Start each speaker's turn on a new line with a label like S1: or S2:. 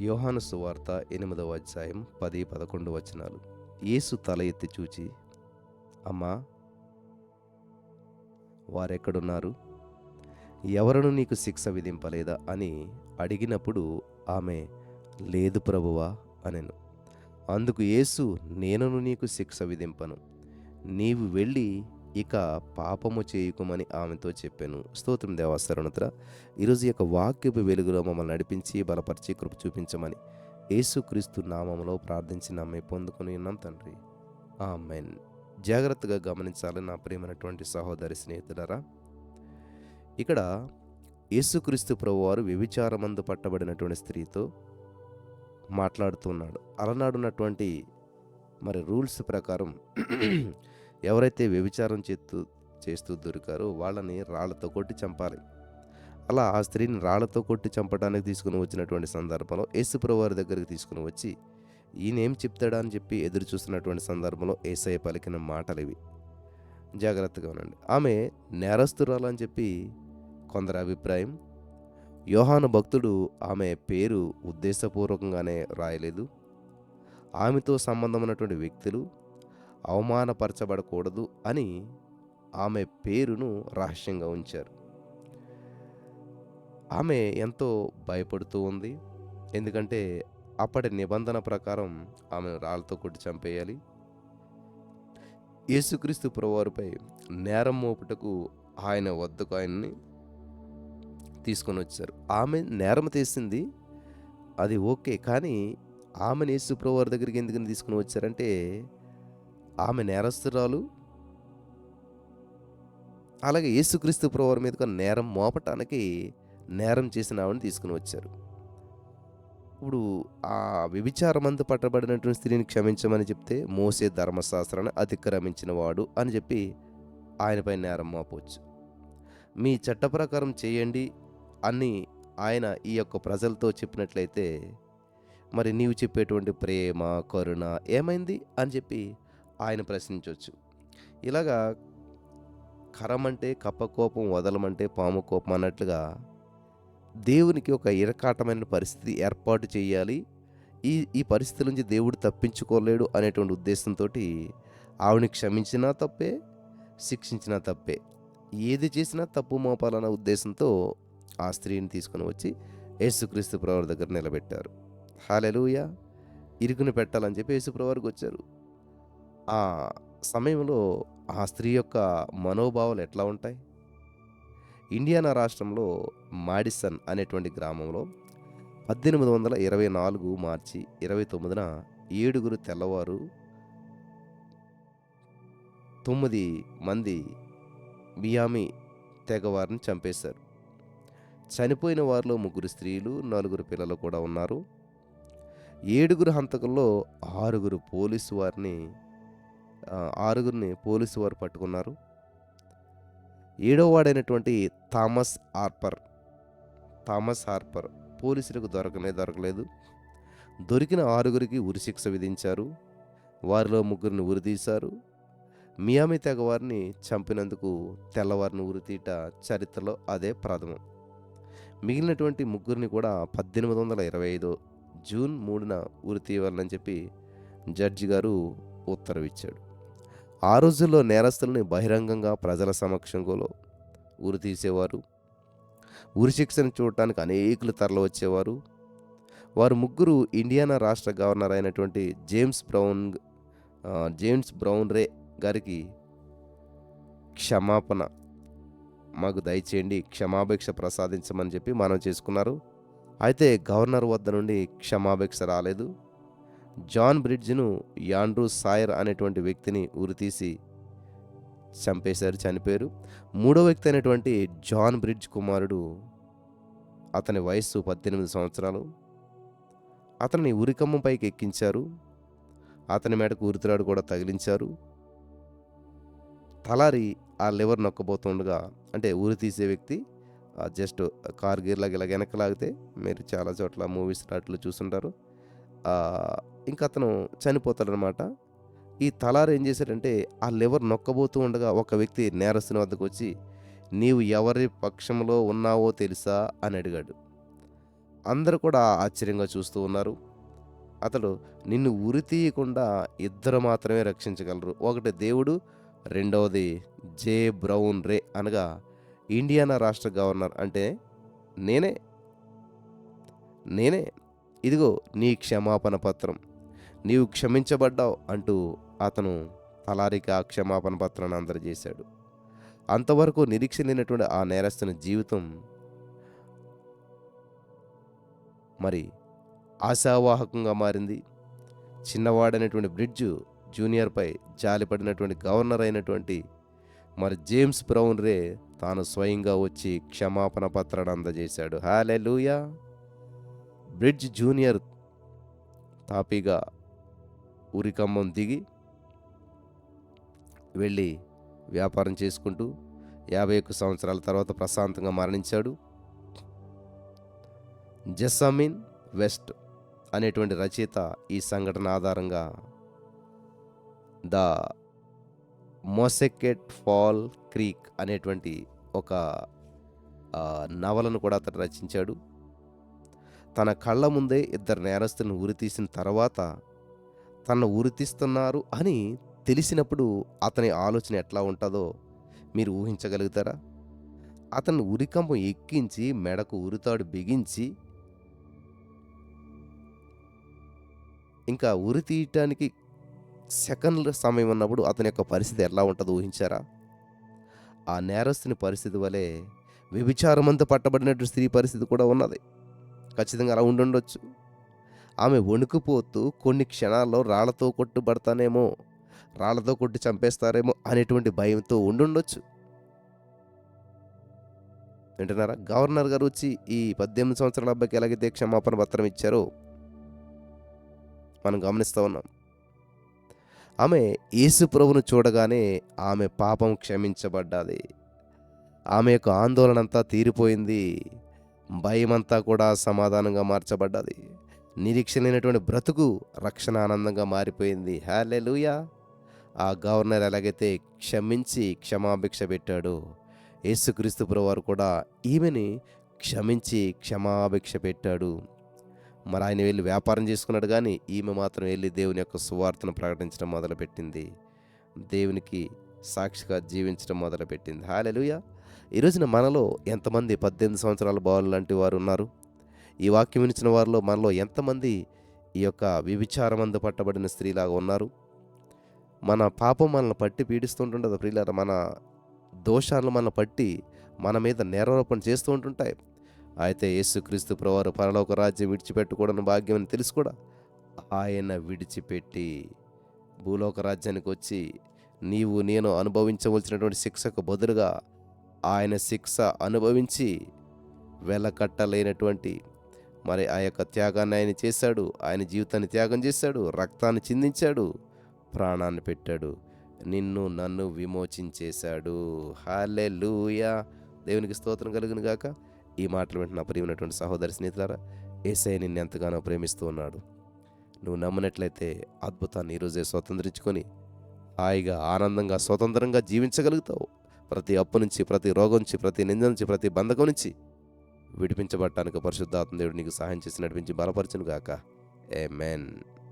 S1: యోహాను సువార్త ఎనిమిదవ అధ్యాయం పది పదకొండు వచనాలు. యేసు తల ఎత్తి చూచి అమ్మా వారెక్కడున్నారు? ఎవరను నీకు శిక్ష విధింపలేదా? అని అడిగినప్పుడు ఆమె లేదు ప్రభువా అనెను. అందుకు యేసు నేనును నీకు శిక్ష విధింపను. నీవు వెళ్ళి ఇక పాపము చేయుకోమని ఆమెతో చెప్పాను. స్తోత్రం దేవాసరణుతర ఈరోజు యొక్క వాక్యపు వెలుగులో మమ్మల్ని నడిపించి బలపరిచి కృప చూపించమని యేసుక్రీస్తు నామములో ప్రార్థించి నమ్మే పొందుకుని ఉన్నాం తండ్రి. ఆమెన్. జాగ్రత్తగా గమనించాలని నా ప్రియమైనటువంటి సహోదరి స్నేహితులరా. ఇక్కడ యేసుక్రీస్తు ప్రభువారు వ్యభిచారమందు పట్టబడినటువంటి స్త్రీతో మాట్లాడుతున్నాడు అలనాడున్నటువంటి మరి రూల్స్ ప్రకారం ఎవరైతే వ్యభిచారం చేస్తూ చేస్తూ దొరికారో వాళ్ళని రాళ్ళతో కొట్టి చంపాలి. అలా ఆ స్త్రీని రాళ్ళతో కొట్టి చంపడానికి తీసుకుని వచ్చినటువంటి సందర్భంలో యేసుప్రభు వారి దగ్గరికి తీసుకుని వచ్చి ఈయనేం చెప్తాడా? అని చెప్పి ఎదురు చూస్తున్నటువంటి సందర్భంలో ఏసఐ పలికిన మాటలు ఇవి. జాగ్రత్తగా ఉండండి. ఆమె నేరస్తురాలని అని చెప్పి కొందరి అభిప్రాయం. యోహాను భక్తుడు ఆమె పేరు ఉద్దేశపూర్వకంగానే రాయలేదు. ఆమెతో సంబంధం ఉన్నటువంటి వ్యక్తులు అవమానపరచబడకూడదు అని ఆమె పేరును రహస్యంగా ఉంచారు. ఆమె ఎంతో భయపడుతూ ఉంది. ఎందుకంటే అప్పటి నిబంధన ప్రకారం ఆమెను రాళ్ళతో కొట్టి చంపేయాలి. యేసుక్రీస్తు ప్రభువారిపై నేరం మోపుటకు ఆయన వద్దకు ఆయన్ని తీసుకొని వచ్చారు ఆమె నేరం తీసింది అది ఓకే. కానీ ఆమెను యేసు ప్రభువారి దగ్గరికి ఎందుకని తీసుకుని వచ్చారంటే ఆమె నేరస్తురాలు అలాగే యేసుక్రీస్తు ప్రభువారి మీద నేరం మోపటానికి నేరం చేసిన ఆవిడని తీసుకుని వచ్చారు. ఇప్పుడు ఆ వ్యభిచారమందు పట్టబడినటువంటి స్త్రీని క్షమించమని చెప్తే మోసే ధర్మశాస్త్రాన్ని అతిక్రమించిన వాడు అని చెప్పి ఆయనపై నేరం మోపవచ్చు. మీ చట్ట ప్రకారం చేయండి అని ఆయన ఈ యొక్క ప్రజలతో చెప్పినట్లయితే మరి నీవు చెప్పేటువంటి ప్రేమ కరుణ ఏమైంది అని చెప్పి ఆయన ప్రశ్నించవచ్చు ఇలాగా కరమంటే కప్ప కోపం వదలమంటే పాము కోపం అన్నట్లుగా దేవునికి ఒక ఇరకాటమైన పరిస్థితి ఏర్పాటు చేయాలి. ఈ ఈ పరిస్థితి నుంచి దేవుడు తప్పించుకోలేడు అనేటువంటి ఉద్దేశంతో ఆవిడని క్షమించినా తప్పే శిక్షించినా తప్పే. ఏది చేసినా తప్పు మోపాలన్న ఉద్దేశంతో ఆ స్త్రీని తీసుకుని వచ్చి యేసుక్రీస్తు ప్రవర్ దగ్గర నిలబెట్టారు. హాలెలుయ! ఇరుకుని పెట్టాలని చెప్పి యేసుప్రవారికి వచ్చారు. ఆ సమయంలో ఆ స్త్రీ యొక్క మనోభావాలు ఎట్లా ఉంటాయి? ఇండియానా రాష్ట్రంలో మాడిసన్ అనేటువంటి గ్రామంలో పద్దెనిమిది వందల ఇరవై నాలుగు మార్చి ఇరవై తొమ్మిదిన ఏడుగురు తెల్లవారు తొమ్మిది మంది మియామి తెగవారిని చంపేశారు. చనిపోయిన వారిలో ముగ్గురు స్త్రీలు నలుగురు పిల్లలు కూడా ఉన్నారు. ఏడుగురు హంతకుల్లో ఆరుగురు పోలీసు వారిని ఆరుగురిని పోలీసు వారు పట్టుకున్నారు. ఏడో వాడైనటువంటి థామస్ హార్పర్ థామస్ హార్పర్ పోలీసులకు దొరకనే దొరకలేదు. దొరికిన ఆరుగురికి ఉరిశిక్ష విధించారు. వారిలో ముగ్గురిని ఉరితీశారు. మియామి తెగవారిని చంపినందుకు తెల్లవారిని ఉరితీట చరిత్రలో అదే ప్రథమం. మిగిలినటువంటి ముగ్గురిని కూడా పద్దెనిమిది వందల ఇరవై ఐదు జూన్ మూడున ఉరి తీయాలని చెప్పి జడ్జి గారు ఉత్తర్వు ఇచ్చాడు ఆ రోజుల్లో నేరస్తుల్ని బహిరంగంగా ప్రజల సమక్షంలో ఉరి తీసేవారు ఉరి శిక్షను చూడటానికి అనేకులు తరలి వచ్చేవారు. వారు ముగ్గురు ఇండియానా రాష్ట్ర గవర్నర్ అయినటువంటి James Brown James Brown Ray గారికి క్షమాపణ. మాకు దయచేయండి క్షమాభిక్ష ప్రసాదించమని చెప్పి మనం చేసుకున్నారు. అయితే గవర్నర్ వద్ద నుండి క్షమాభిక్ష రాలేదు. జాన్ బ్రిడ్జ్ను యాండ్రూ సాయర్ అనేటువంటి వ్యక్తిని ఉరితీసి చంపేశారు చనిపోయారు. మూడో వ్యక్తి అయినటువంటి జాన్ బ్రిడ్జ్ కుమారుడు అతని వయస్సు పద్దెనిమిది సంవత్సరాలు. అతన్ని ఉరికమ్మ పైకి ఎక్కించారు. అతని మేడకు ఉరితిరాడు కూడా తగిలించారు. తలారి ఆ లివర్ నొక్కబోతుండగా అంటే ఊరి తీసే వ్యక్తి జస్ట్ కార్ గీర్లాగా ఇలా వెనక లాగితే మీరు చాలా చోట్ల మూవీస్ అట్లు చూస్తుంటారు ఇంకా అతను చనిపోతాడనమాట. ఈ తలారు ఏం చేశాడంటే ఆ లివర్ నొక్కబోతూ ఉండగా ఒక వ్యక్తి నేరస్తుని వద్దకు వచ్చి నీవు ఎవరి పక్షంలో ఉన్నావో తెలుసా? అని అడిగాడు. అందరూ కూడా ఆశ్చర్యంగా చూస్తూ ఉన్నారు. అతడు నిన్ను ఉరి తీయకుండా ఇద్దరు మాత్రమే రక్షించగలరు. ఒకటి దేవుడు రెండవది జే బ్రౌన్ రే అనగా ఇండియానా రాష్ట్ర గవర్నర్ అంటే నేనే నేనే ఇదిగో నీ క్షమాపణ పత్రం. నీవు క్షమించబడ్డావు అంటూ అతను తలారికి ఆ క్షమాపణ పత్రాన్ని అందజేశాడు. అంతవరకు నిరీక్ష లేనటువంటి ఆ నేరస్తుని జీవితం మరి ఆశావాహకంగా మారింది. చిన్నవాడైనటువంటి బ్రిడ్జు జూనియర్పై జాలిపడినటువంటి గవర్నర్ అయినటువంటి మరి జేమ్స్ బ్రౌన్ రే తాను స్వయంగా వచ్చి క్షమాపణ పత్రాన్ని అందజేశాడు. హాలే బ్రిడ్జ్ జూనియర్ తాపీగా ఉరికమ్మం దిగి వెళ్ళి వ్యాపారం చేసుకుంటూ యాభై ఒక్క సంవత్సరాల తర్వాత ప్రశాంతంగా మరణించాడు. జెస్సమిన్ వెస్ట్ అనేటువంటి రచయిత ఈ సంఘటన ఆధారంగా ద మోసెకెట్ ఫాల్ క్రీక్ అనేటువంటి ఒక నవలను కూడా అతను రచించాడు. తన కళ్ళ ముందే ఇద్దరు నేరస్తులను ఉరితీసిన తర్వాత తనను ఉరితీస్తున్నారు అని తెలిసినప్పుడు అతని ఆలోచన ఎట్లా ఉంటుందో మీరు ఊహించగలుగుతారా? అతను ఉరికంపం ఎక్కించి మెడకు ఉరితాడు బిగించి ఇంకా ఉరి తీయటానికి సెకండ్ల సమయం ఉన్నప్పుడు అతని యొక్క పరిస్థితి ఎలా ఉంటుందో ఊహించారా? ఆ నేరస్తుని పరిస్థితి వలె వ్యభిచారమంతా పట్టబడినట్టు స్త్రీ పరిస్థితి కూడా ఉన్నది. ఖచ్చితంగా అలా ఉండుండొచ్చు. ఆమె వణుకుపోతూ కొన్ని క్షణాల్లో రాళ్ళతో కొట్టుబడతానేమో రాళ్ళతో కొట్టి చంపేస్తారేమో అనేటువంటి భయంతో ఉండుండొచ్చు. వింటున్నారా? గవర్నర్ గారు వచ్చి ఈ పద్దెనిమిది సంవత్సరాల అబ్బాయికి ఎలాగైతే క్షమాపణ పత్రం ఇచ్చారో మనం గమనిస్తూ ఉన్నాం. ఆమె యేసు ప్రభును చూడగానే ఆమె పాపం క్షమించబడ్డాది. ఆమె యొక్క ఆందోళన అంతా తీరిపోయింది. భయమంతా కూడా సమాధానంగా మార్చబడ్డది. నిరీక్ష లేనటువంటి బ్రతుకు రక్షణ ఆనందంగా మారిపోయింది. హ్యాలెలుయా ఆ గవర్నర్ ఎలాగైతే క్షమించి క్షమాభిక్ష పెట్టాడో యేసుక్రీస్తు వారు కూడా ఈమెని క్షమించి క్షమాభిక్ష పెట్టాడు. మరి ఆయన వెళ్ళి వ్యాపారం చేసుకున్నాడు కానీ ఈమె మాత్రం వెళ్ళి దేవుని యొక్క సువార్తను ప్రకటించడం మొదలుపెట్టింది. దేవునికి సాక్షిగా జీవించడం మొదలుపెట్టింది. హాలెలుయ ఈ రోజున మనలో ఎంతమంది పద్దెనిమిది సంవత్సరాల బాలు లాంటి వారు ఉన్నారు? ఈ వాక్యం ఇచ్చిన వారిలో మనలో ఎంతమంది ఈ యొక్క వ్యభిచారమందు పట్టబడిన స్త్రీలాగా ఉన్నారు? మన పాపం మనల్ని పట్టి పీడిస్తుంటుండదు ప్రియులారా. మన దోషాలు మనల్ని పట్టి మన మీద నేరారోపణ చేస్తూ ఉంటుంటాయి. అయితే యేసుక్రీస్తు ప్రవారు పరలోక రాజ్యం విడిచిపెట్టకూడని భాగ్యం అని తెలుసు కూడా ఆయన విడిచిపెట్టి భూలోక రాజ్యానికి వచ్చి నీవు నేను అనుభవించవలసినటువంటి శిక్షకు బదులుగా ఆయన శిక్ష అనుభవించి వెలకట్టలేనటువంటి మరి ఆ యొక్క త్యాగాన్ని ఆయన చేశాడు. ఆయన జీవితాన్ని త్యాగం చేశాడు. రక్తాన్ని చిందించాడు. ప్రాణాన్ని పెట్టాడు. నిన్ను నన్ను విమోచించేశాడు. హాలే లూయా దేవునికి స్తోత్రం కలుగును గాక. ఈ మాటలు వింటున్న ప్రియమైనటువంటి సహోదరి స్నేహితులారా ఏసై నిన్ను ఎంతగానో ప్రేమిస్తూ ఉన్నాడు. నువ్వు నమ్మినట్లయితే అద్భుతాన్ని ఈరోజే స్వతంత్రించుకొని హాయిగా ఆనందంగా స్వతంత్రంగా జీవించగలుగుతావు. ప్రతి అప్పు నుంచి ప్రతి రోగం నుంచి ప్రతి నింద నుంచి ప్రతి బంధకం నుంచి విడిపించబడటానికి పరిశుద్ధాత్మ దేవుడు నీకు సహాయం చేసి నడిపించి బలపరచును గాక ఏ